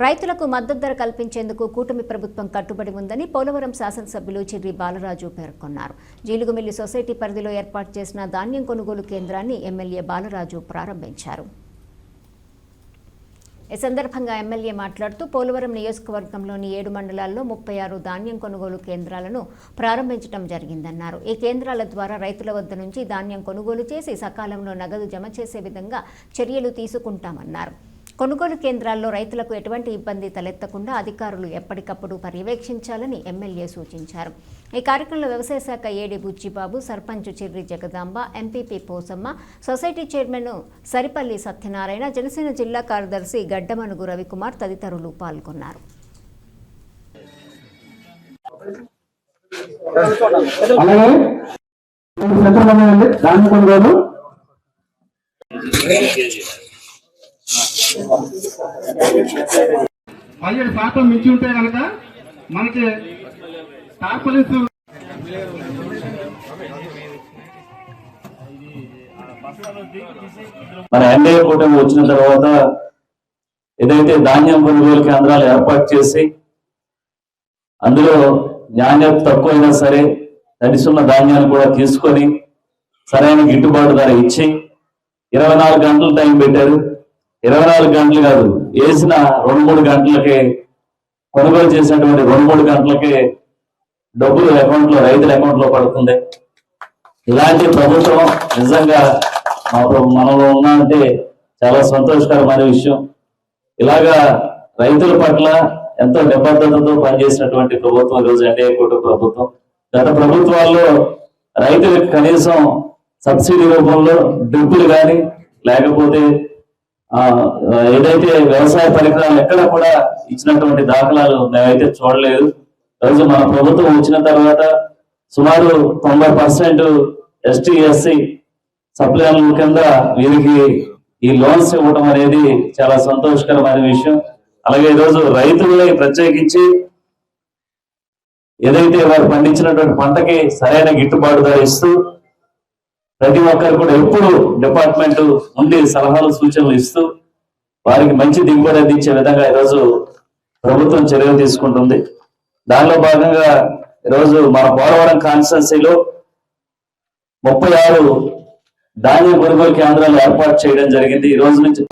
రైతులకు మద్దతు ధర కల్పించేందుకు కూటమి ప్రభుత్వం కట్టుబడి ఉందని పోలవరం శాసనసభ్యులు చిర్రి బాలరాజు పేర్కొన్నారు. జీలుగుమిల్లి సొసైటీ పరిధిలో ఏర్పాటు చేసిన ధాన్యం కొనుగోలు కేంద్రాన్ని ఎమ్మెల్యే బాలరాజు ప్రారంభించారు. ఈ సందర్భంగా ఎమ్మెల్యే మాట్లాడుతూ పోలవరం నియోజకవర్గంలోని ఏడు మండలాల్లో ముప్పై ఆరు ధాన్యం కొనుగోలు కేంద్రాలను ప్రారంభించడం జరిగిందన్నారు. ఈ కేంద్రాల ద్వారా రైతుల వద్ద నుంచి ధాన్యం కొనుగోలు చేసి సకాలంలో నగదు జమ చేసే విధంగా చర్యలు తీసుకుంటామన్నారు. కొనుగోలు కేంద్రాల్లో రైతులకు ఎటువంటి ఇబ్బంది తలెత్తకుండా అధికారులు ఎప్పటికప్పుడు పర్యవేక్షించాలని ఎమ్మెల్యే సూచించారు. ఈ కార్యక్రమంలో వ్యవసాయ శాఖ AD Buchibabu sarpanch Cherry Jagadamba MPP Posamma society chairman Saripalli Satyanarayana Janasena జిల్లా కార్యదర్శి గడ్డమనుగు రవికుమార్ తదితరులు పాల్గొన్నారు. అలాగే పదిహేడు శాతం మించి ఉంటే కనుక మనకి టార్పలిన్స్ మన ఎన్డీఏ కూటమి వచ్చిన తర్వాత ఏదైతే ధాన్యం కొనుగోలు కేంద్రాలు ఏర్పాటు చేసి అందులో నాణ్యత తక్కువైనా సరే తడిసున్న ధాన్యాన్ని కూడా తీసుకొని సరైన గిట్టుబాటు ధర ఇచ్చి ఇరవై నాలుగు గంటలు టైం పెట్టారు. ఇరవై నాలుగు గంటలు కాదు వేసిన రెండు మూడు గంటలకి కొనుగోలు చేసినటువంటి రెండు మూడు గంటలకి డబ్బులు అకౌంట్లో రైతుల అకౌంట్లో పడుతుంది. ఇలాంటి ప్రభుత్వం నిజంగా మా మనలో మనలో ఉన్నామంటే చాలా సంతోషకరమైన విషయం. ఇలాగా రైతుల పట్ల ఎంతో నిబద్ధతతో పనిచేసినటువంటి ప్రభుత్వం ఈరోజు ఎన్డీఏ కూటమి ప్రభుత్వం. గత ప్రభుత్వాల్లో రైతులకు కనీసం సబ్సిడీ రూపంలో డ్రిప్పులు కానీ లేకపోతే ఏదైతే వ్యవసాయ పరికరాలు ఎక్కడ కూడా ఇచ్చినటువంటి దాఖలాలు మేమైతే చూడలేదు. రోజు మన ప్రభుత్వం వచ్చిన తర్వాత సుమారు తొంభై పర్సెంట్ ఎస్టీ ఎస్సీ సప్లైల కింద వీరికి ఈ లోన్స్ ఇవ్వడం అనేది చాలా సంతోషకరమైన విషయం. అలాగే ఈరోజు రైతులని ప్రత్యేకించి ఏదైతే వారు పండించినటువంటి పంటకి సరైన గిట్టుబాటు ధర ఇస్తూ ప్రతి ఒక్కరు కూడా ఎప్పుడు డిపార్ట్మెంట్ ఉండి సలహాలు సూచనలు ఇస్తూ వారికి మంచి దిగుబడి అందించే విధంగా ఈరోజు ప్రభుత్వం చర్యలు తీసుకుంటుంది. దానిలో భాగంగా ఈరోజు మన పోలవరం కాన్స్టెన్సీలో ముప్పై ఆరు ధాన్య కొనుగోలు కేంద్రాలు ఏర్పాటు చేయడం జరిగింది. ఈ రోజు నుంచి